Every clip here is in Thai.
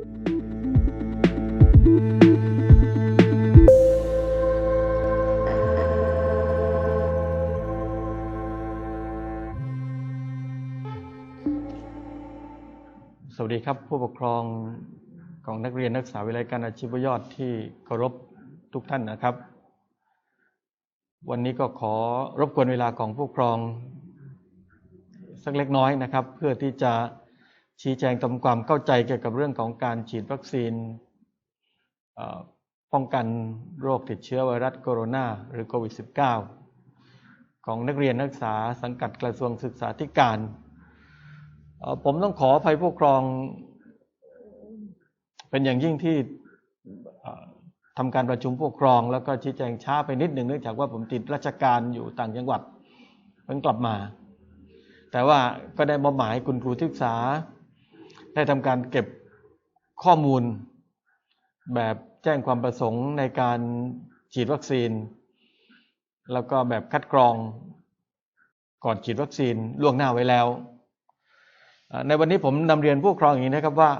สวัสดีครับผู้ปกครองของนักเรียนนักศึกษาวิทยาลัยการอาชีพยอดที่เคารพทุกท่านนะครับ วันนี้ก็ขอรบกวนเวลาของผู้ปกครองสักเล็กน้อยนะครับ เพื่อที่จะ ชี้แจงทำความเข้าใจเกี่ยวกับเรื่องของการฉีดวัคซีนป้องกันโรคติดเชื้อไวรัสโคโรนาหรือโควิด -19 ของนักเรียนนักศึกษาสังกัดกระทรวงศึกษาธิการ ผมต้องขออภัยผู้ปกครอง เป็นอย่างยิ่งที่ทำการประชุมผู้ปกครอง แล้วก็ชี้แจงช้าไปนิดหนึ่งเนื่องจากว่าผมติดราชการอยู่ต่างจังหวัดเพิ่งกลับมา แต่ว่าก็ได้มอบหมายคุณครูที่ปรึกษา ได้ทำการเก็บข้อมูล แบบแจ้งความประสงค์ในการฉีดวัคซีน แล้วก็แบบคัดกรองก่อนฉีดวัคซีนล่วงหน้าไว้แล้ว ในวันนี้ผมนำเรียนผู้ครองอย่างนี้นะครับว่า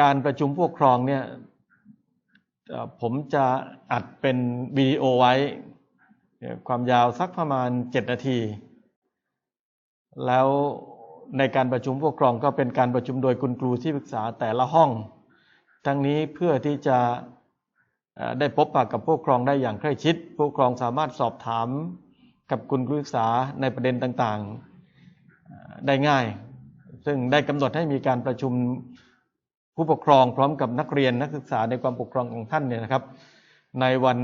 การประชุมผู้ครองเนี่ยผมจะอัดเป็นวิดีโอไว้ ความยาวสักประมาณเจ็ดนาที แล้ว ในการประชุมผู้ปกครองก็เป็นการประชุมโดยคุณครูที่ปรึกษาแต่ละห้อง ทั้งนี้เพื่อที่จะได้พบปะกับผู้ปกครองได้อย่างใกล้ชิด ผู้ปกครองสามารถสอบถามกับคุณครูปรึกษาในประเด็นต่างๆได้ง่าย ซึ่งได้กำหนดให้มีการประชุมผู้ปกครองพร้อมกับนักเรียนนักศึกษาในความปกครองของท่านเนี่ยนะครับ ในวัน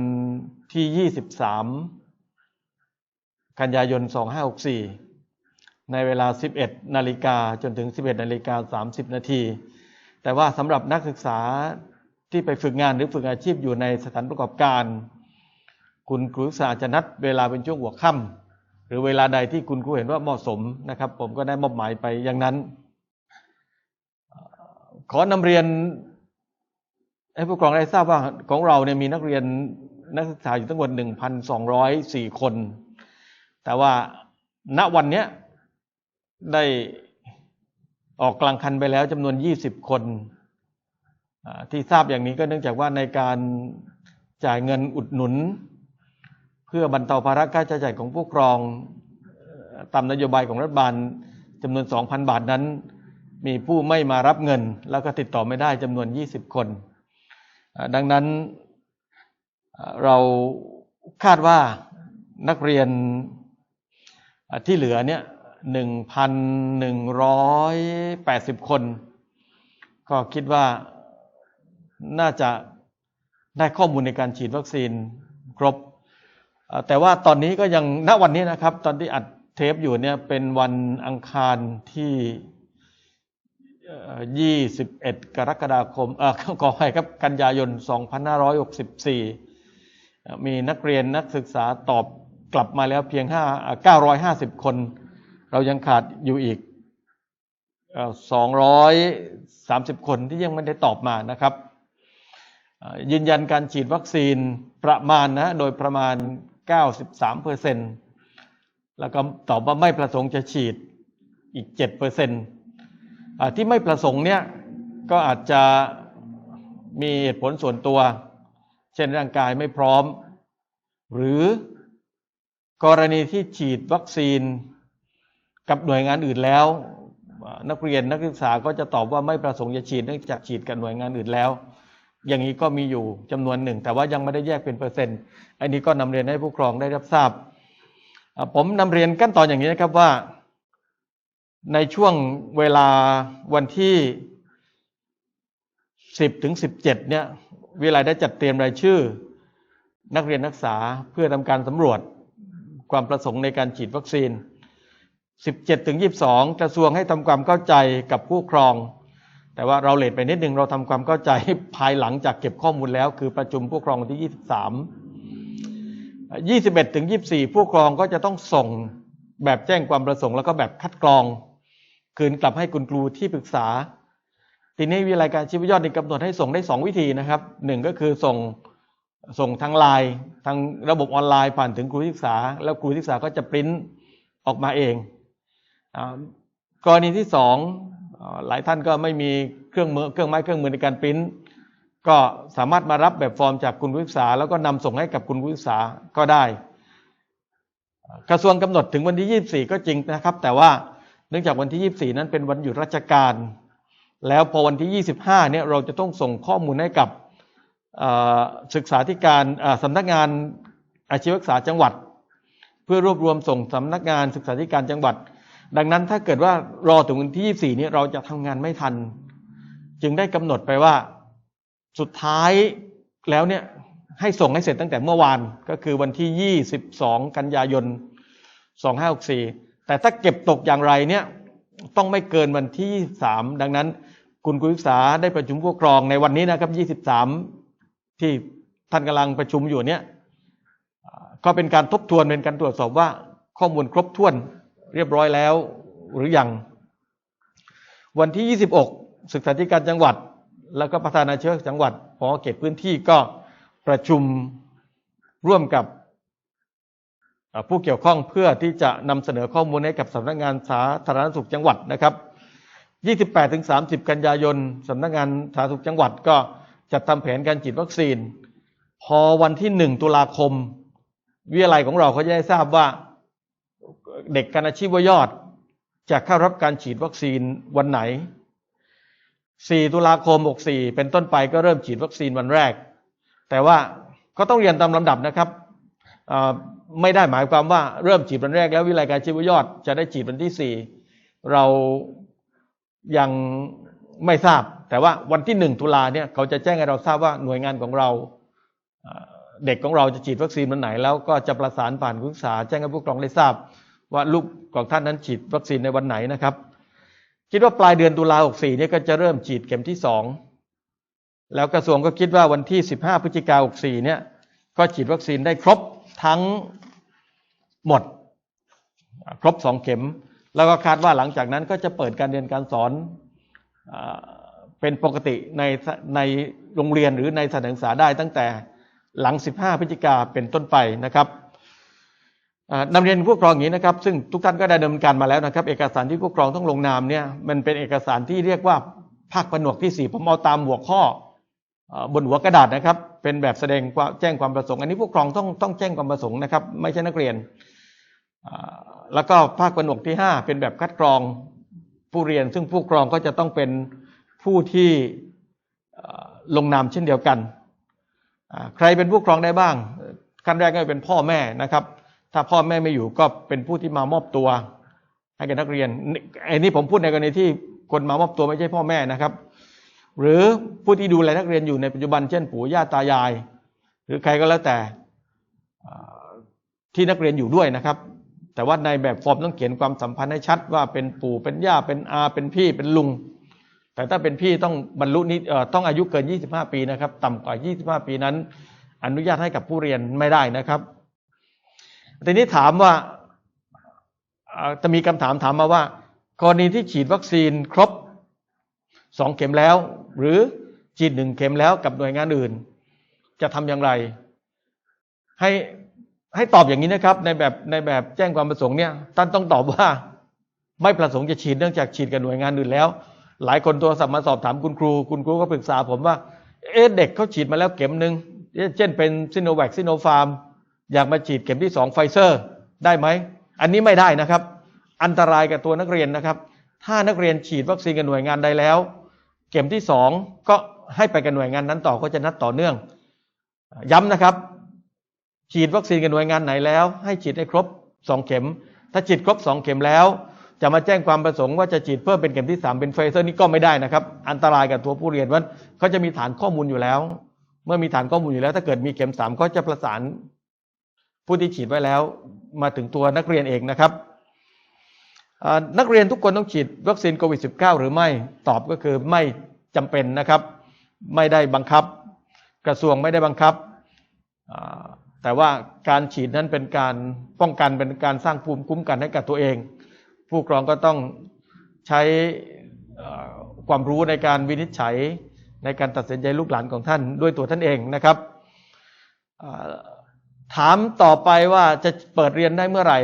ที่ 23 กันยายน 2564 ในเวลา 11 นาฬิกาจนถึง 11 นาฬิกา 30 นาที แต่ว่าสำหรับนักศึกษาที่ไปฝึกงานหรือฝึกอาชีพอยู่ในสถานประกอบการ คุณครูศาจะนัดเวลาเป็นช่วงหัวค่ำหรือเวลาใดที่คุณครูเห็นว่าเหมาะสมนะครับ ผมก็ได้มอบหมายไปอย่างนั้นเอ่อขอนำเรียนให้ผู้ปกครองได้ทราบว่าของเราเนี่ยมีนักเรียนนักศึกษาอยู่ทั้งหมด 1,204 คน แต่ว่าณวันเนี้ย ได้ออกกลางคันไปแล้วจำนวน 20 คนอ่าที่ทราบอย่างนี้ก็เนื่องจากว่าในการจ่ายเงินอุดหนุน เพื่อบรรเทาภาระค่าใช้จ่ายของผู้กครองตามนโยบายของรัฐบาลจำนวน 2,000 บาทนั้น มีผู้ไม่มารับเงิน แล้วก็ติดต่อไม่ได้จำนวน 20 คนอ่าดังนั้นเราคาดว่านักเรียนที่เหลือเนี่ย 1,180 คน ก็คิดว่าน่าจะได้ข้อมูลในการฉีดวัคซีนครบ แต่ว่าตอนนี้ก็ยังณวันนี้นะครับ ตอนที่อัดเทปอยู่เนี่ยเป็นวันอังคารที่เอ่อ21 กรกฎาคมเออขอให้ครับกันยายน 2564เอ่มีนักเรียนนักศึกษาตอบกลับมาแล้วเพียง5เอ่อ950 คน เรายังขาดอยู่อีกเอ่อ230คนที่ยังไม่ได้ตอบมานะครับ ยืนยันการฉีดวัคซีนประมาณนะโดยประมาณ 93เปอร์เซ็นแล้วก็ตอบว่าไม่ประสงค์จะฉีดอีก7เปอร์เซ็นที่ไม่ประสงค์เนี่ยก็อาจจะมีเหตุผลส่วนตัว เช่นร่างกายไม่พร้อม หรือกรณีที่ฉีดวัคซีน กับหน่วยงานอื่นแล้ว นักเรียนนักศึกษาก็จะตอบว่าไม่ประสงค์จะฉีดเนื่องจากฉีดกับหน่วยงานอื่นแล้ว อย่างนี้ก็มีอยู่จำนวนหนึ่ง แต่ว่ายังไม่ได้แยกเป็นเปอร์เซ็นต์อันนี้ก็นำเรียนให้ผู้ครองได้รับทราบ ผมนำเรียนขั้นตอนอย่างนี้นะครับว่า ในช่วงเวลาวันที่ 10ถึง17เนี่ยวิทยาลัยได้จัดเตรียมรายชื่อ นักเรียนนักศึกษาเพื่อทำการสำรวจความประสงค์ในการฉีดวัคซีน 17ถึง22 กระทรวงให้ทำความเข้าใจกับผู้ปกครอง แต่ว่าเราเลทไปนิดนึงเราทำความเข้าใจภายหลังจากเก็บข้อมูลแล้ว คือประชุมผู้ปกครองวันที่ 23 21ถึง24 ผู้ปกครองก็จะต้องส่งแบบแจ้งความประสงค์แล้วก็แบบคัดกรอง คืนกลับให้คุณครูที่ปรึกษา ทีนี้วิทยายการชีพยอดในกำหนดให้ส่งได้ 2 วิธีนะครับหนึ่งก็คือส่งส่งทางไลน์ทางระบบออนไลน์ผ่านถึงครูที่ปรึกษา แล้วครูที่ปรึกษาก็จะปริ้นออกมาเอง กรณีที่สองอหลายท่านก็ไม่มีเครื่องมือเครื่องไม้เครื่องมือในการปริ้นก็สามารถมารับแบบฟอร์มจากคุณผู้ศึกษา แล้วก็นำส่งให้กับคุณผู้ศึกษาก็ได้ กระทรวงกำหนดถึงวันที่ 24 ก็จริงนะครับ แต่ว่าเนื่องจากวันที่ 24 นั้นเป็นวันหยุดราชการ แล้วพอวันที่ 25 เนี่ยเราจะต้องส่งข้อมูลให้กับศึกษาธิการเอ่อสำนักงานอาชีวศึกษาจังหวัด เพื่อรวบรวมส่งสำนักงานศึกษาธิการจังหวัด ดังนั้นถ้าเกิดว่ารอถึงวันที่ 24 นี้เราจะทำงานไม่ทัน จึงได้กำหนดไปว่าสุดท้ายแล้วเนี่ยให้ส่งให้เสร็จตั้งแต่เมื่อวานก็คือวันที่ 22 กันยายน 2564 แต่ถ้าเก็บตกอย่างไรเนี่ยต้องไม่เกินวันที่ 3 ดังนั้นคุณกุลศึกษาได้ประชุมผู้ปกครองในวันนี้นะครับ 23 ที่ท่านกำลังประชุมอยู่เนี่ยก็เป็นการทบทวนเป็นการตรวจสอบว่าข้อมูลครบถ้วน เรียบร้อยแล้วหรือยัง วันที่ 26 ศึกษาธิการจังหวัด แล้วก็ประธานาเชื้อจังหวัดพอเขตพื้นที่ก็ประชุมร่วมกับผู้เกี่ยวข้องเพื่อที่จะนำเสนอข้อมูลให้กับสำนักงานสาธารณสุขจังหวัดนะครับ 28-30 กันยายนสำนักงานสาธารณสุขจังหวัดก็จัดทำแผนการฉีดวัคซีน พอวันที่ 1 ตุลาคม วิทยาลัยของเราเขาจะได้ทราบว่า เด็กการอาชีพวยอด จะเข้ารับการฉีดวัคซีนวันไหน 4 ตุลาคม 64 เป็นต้นไปก็เริ่มฉีดวัคซีนวันแรก แต่ว่าก็ต้องเรียนตามลำดับนะครับไม่ได้หมายความว่าเริ่มฉีดวันแรกแล้ววิทยาลัยการชีพวยอด จะได้ฉีดวันที่ 4 เรายังไม่ทราบ แต่ว่าวันที่ 1 ตุลาเนี่ยเขาจะแจ้งให้เราทราบว่าหน่วยงานของเรา เด็กของเราจะฉีดวัคซีนวันไหน แล้วก็จะประสานผ่านคุณศึกษาแจ้งให้ผู้ปกครองได้ทราบ ว่าลูกของท่านนั้นฉีดวัคซีนในวันไหนนะครับ คิดว่าปลายเดือนตุลา64เนี่ยก็จะเริ่มฉีดเข็มที่2แล้วกระทรวงก็คิดว่าวันที่15พฤศจิกายน64เนี่ย ก็ฉีดวัคซีนได้ครบทั้งหมด ครบ2เข็ม แล้วก็คาดว่าหลังจากนั้นก็จะเปิดการเรียนการสอนเป็นปกติในในโรงเรียนหรือในสถานศึกษาได้ตั้งแต่ หลัง 15 พฤศจิกาเป็นต้นไปนะครับอ่านำเรียนผู้ปกครองอย่างนี้นะครับ ซึ่งทุกท่านก็ได้ดำเนินการมาแล้วนะครับ เอกสารที่ผู้ปกครองต้องลงนามเนี่ยมันเป็นเอกสารที่เรียกว่าภาคผนวกที่สี่ผมเอาตามหัวข้อบนหัวกระดาษนะครับ เป็นแบบแสดงความแจ้งความประสงค์ อันนี้ผู้ปกครองต้องต้องแจ้งความประสงค์นะครับ ไม่ใช่นักเรียน แล้วก็ภาคผนวกที่ห้าเป็นแบบคัดกรองผู้เรียน ซึ่งผู้ปกครองก็จะต้องเป็นผู้ที่ลงนามเช่นเดียวกัน ใครเป็นผู้ครองได้บ้าง ขั้นแรกก็เป็นพ่อแม่นะครับ ถ้าพ่อแม่ไม่อยู่ก็เป็นผู้ที่มามอบตัวให้กับนักเรียนไอ้นี่ผมพูดในกรณีที่คนมามอบตัวไม่ใช่พ่อแม่นะครับ หรือผู้ที่ดูแลนักเรียนอยู่ในปัจจุบันเช่นปู่ย่าตายาย หรือใครก็แล้วแต่ที่นักเรียนอยู่ด้วยนะครับ แต่ว่าในแบบฟอร์มต้องเขียนความสัมพันธ์ให้ชัดว่าเป็นปู่เป็นย่าเป็นอาเป็นพี่เป็นลุง แต่ถ้าเป็นพี่ต้องบรรลุนิต้องอายุเกิน 25 ปีนะครับ ต่ำกว่า 25 ปีนั้น อนุญาตให้กับผู้เรียนไม่ได้นะครับทีนี้ถามว่าจะมีคำถามถามมาว่า กรณีที่ฉีดวัคซีนครบสองเข็มแล้ว หรือฉีดหนึ่งเข็มแล้วกับหน่วยงานอื่น จะทำอย่างไร ให้ให้ตอบอย่างนี้นะครับ ในแบบในแบบแจ้งความประสงค์เนี่ยท่านต้องตอบว่า ไม่ประสงค์จะฉีดเนื่องจากฉีดกับหน่วยงานอื่นแล้ว หลายคนโทรศัพท์มาสอบถามคุณครู คุณครูก็ปรึกษาผมว่า เอ๊ะเด็กเขาฉีดมาแล้วเข็มหนึ่งเช่นเป็นซิโนแวคซิโนฟาร์มอยากมาฉีดเข็มที่สองไฟเซอร์ได้ไหม อันนี้ไม่ได้นะครับ อันตรายกับตัวนักเรียนนะครับ ถ้านักเรียนฉีดวัคซีนกับหน่วยงานใดแล้ว เข็มที่สองก็ให้ไปกับหน่วยงานนั้นต่อก็จะนัดต่อเนื่อง ย้ำนะครับ ฉีดวัคซีนกับหน่วยงานไหนแล้ว ให้ฉีดให้ครบสองเข็ม ถ้าฉีดครบสองเข็มแล้ว จะมาแจ้งความประสงค์ว่าจะฉีดเพิ่มเป็นเข็มที่สามเป็นไฟเซอร์นี่ก็ไม่ได้นะครับ อันตรายกับตัวผู้เรียนว่าเขาจะมีฐานข้อมูลอยู่แล้ว เมื่อมีฐานข้อมูลอยู่แล้ว ถ้าเกิดมีเข็มสามก็จะประสานผู้ที่ฉีดไว้แล้ว มาถึงตัวนักเรียนเองนะครับนักเรียนทุกคนต้องฉีดวัคซีนโควิด -19 หรือไม่ตอบก็คือไม่จำเป็นนะครับ ไม่ได้บังคับ กระทรวงไม่ได้บังคับ แต่ว่าการฉีดนั้นเป็นการป้องกันเป็นการสร้างภูมิคุ้มกันให้กับตัวเอง ผู้กรองก็ต้องใช้ความรู้ในการวินิจฉัยในการตัดสินใจลูกหลานของท่านด้วยตัวท่านเองนะครับ ถามต่อไปว่าจะเปิดเรียนได้เมื่อไหร่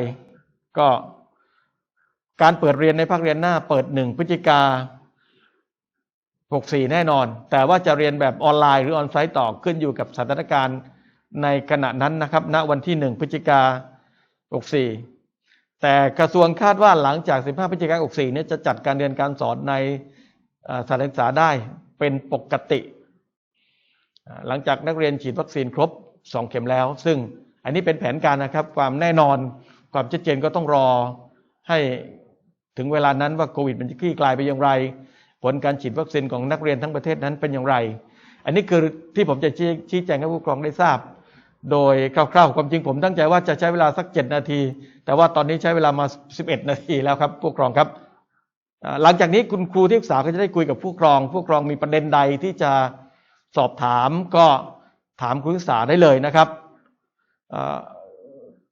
ก็การเปิดเรียนในภาคเรียนหน้า เปิดหนึ่งพฤศจิกา64 แน่นอน แต่ว่าจะเรียนแบบออนไลน์หรือออนไซต์ต่อขึ้นอยู่กับสถานการณ์ในขณะนั้นนะครับ ณวันที่ 1 พฤศจิกา64 แต่กระทรวงคาดว่าหลังจาก 15พฤศจิกายน64เนี่ยจะจัดการเรียนการสอนในสถานศึกษาได้เป็นปกติ หลังจากนักเรียนฉีดวัคซีนครบ 2 เข็มแล้ว ซึ่งอันนี้เป็นแผนการนะครับ ความแน่นอนความชัดเจนก็ต้องรอให้ถึงเวลานั้นว่าโควิดมันจะคลี่คลายไปอย่างไร ผลการฉีดวัคซีนของนักเรียนทั้งประเทศนั้นเป็นอย่างไร อันนี้คือที่ผมจะชี้ชี้แจงให้ผู้ปกครองได้ทราบ โดยคร่าวๆความจริงผมตั้งใจว่าจะใช้เวลาสัก 7 นาที แต่ว่าตอนนี้ใช้เวลามา 11 นาทีแล้วครับผู้กครองครับ หลังจากนี้คุณครูที่ปรึกษาก็จะได้คุยกับผู้กครอง ผู้กครองมีประเด็นใดที่จะสอบถามก็ถามครูที่ปรึกษาได้เลยนะครับ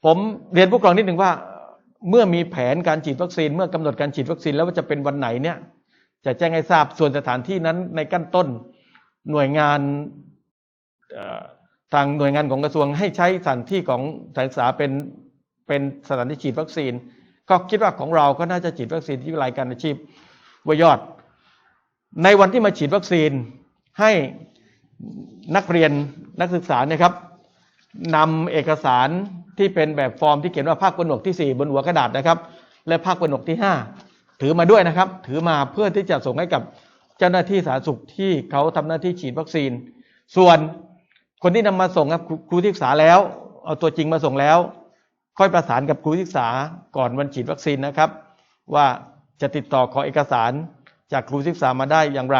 ผมเรียนผู้กครองนิดหนึ่งว่า เมื่อมีแผนการฉีดวัคซีน เมื่อกำหนดการฉีดวัคซีนแล้วว่าจะเป็นวันไหนเนี่ย จะแจ้งให้ทราบส่วนสถานที่นั้นในขั้นต้นหน่วยงาน ทางหน่วยงานของกระทรวงให้ใช้สถานที่ของสถานศึกษาเป็นเป็นสถานที่ฉีดวัคซีน ก็คิดว่าของเราก็น่าจะฉีดวัคซีนที่วิทยาลัยการอาชีพวยอด ในวันที่มาฉีดวัคซีนให้นักเรียนนักศึกษาเนี่ยครับนำเอกสารที่เป็นแบบฟอร์มที่เขียนว่าภาคผนวกที่ 4 บนหัวกระดาษนะครับ และภาคผนวกที่ 5 ถือมาด้วยนะครับ ถือมาเพื่อที่จะส่งให้กับเจ้าหน้าที่สาธารณสุขที่เขาทำหน้าที่ฉีดวัคซีน ส่วน คนที่นำมาส่งครับครูที่ปรึกษาแล้ว เอาตัวจริงมาส่งแล้ว ค่อยประสานกับครูที่ปรึกษาก่อนวันฉีดวัคซีนนะครับ ว่าจะติดต่อขอเอกสารจากครูที่ปรึกษามาได้อย่างไร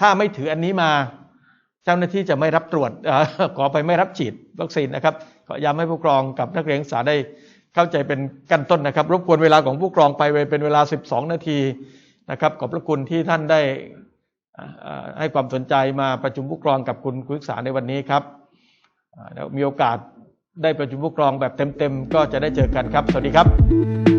ถ้าไม่ถืออันนี้มา เจ้าหน้าที่จะไม่รับตรวจอขอไปไม่รับฉีดวัคซีนนะครับขอย้ำให้ผู้ปกครองกับนักเรียนศึกษาได้เข้าใจเป็นกันต้นนะครับ รบกวนเวลาของผู้ปกครองไปเป็นเวลา 12 นาทีนะครับขอบพระคุณที่ท่านได้ ให้ความสนใจมาประชุมผู้กรองกับคุณครูศึกษาในวันนี้ครับแล้วมีโอกาสได้ประชุมผู้กรองแบบเต็มๆ ก็จะได้เจอกันครับ สวัสดีครับ